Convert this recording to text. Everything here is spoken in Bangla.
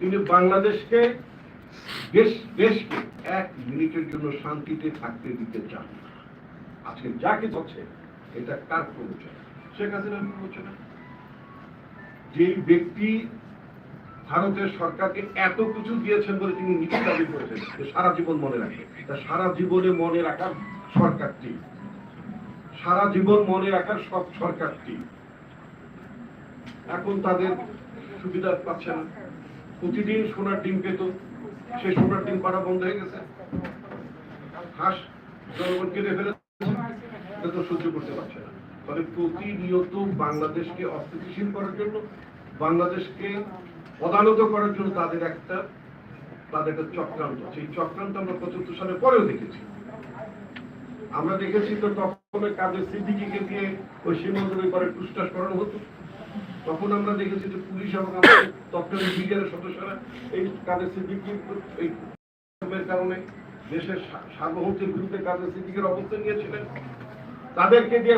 তিনি বাংলাদেশকে দেশ দেশকে এক মিনিটের জন্য শান্তিতে থাকতে দিতে চান আজকে যা কিছু হচ্ছে এটা কার প্ররোচনা শেখ হাসিনার প্ররোচনা যেই ব্যক্তি ভারতের সরকারকে এত কিছু দিয়েছেন বলে তিনি নিজে দাবি করেছেন যে সারা জীবন মনে রাখে। তা সারা জীবনে মনে রাখার সরকারটি সারা জীবন মনে রাখার সব সরকারটি এখন তাদের সুবিধা পাচ্ছে না প্রতিদিন সোনার ডিম পেত সে সোনার ডিম পাড়া বন্ধ হয়ে গেছে। হাঁস জনগণ কেটে এটা তো সহ্য করতে পারছে না। ফলে প্রতিনিয়ত বাংলাদেশকে অস্থিতিশীল করার জন্য, বাংলাদেশকে পদানত করার জন্য তাদের একটা তাদের একটা চক্রান্ত। সেই চক্রান্ত আমরা পঁচাত্তর সালে পরেও দেখেছি। আমরা দেখেছি তো তখন কাদের সিদ্দিকিকে দিয়ে ওই সীমান্তের পরে টুসটাস করানো হতো। তখন আমরা দেখেছি যে পুলিশ এবং আমাদের তৎকালীন ব্রিগেডের সদস্যরা এই কাদের সিদ্দিকি এই কারণে দেশের সার্বভৌমত্বের বিরুদ্ধে কাদের সিদ্দিকের অবস্থান নিয়েছিলেন। তাদেরকে দিয়ে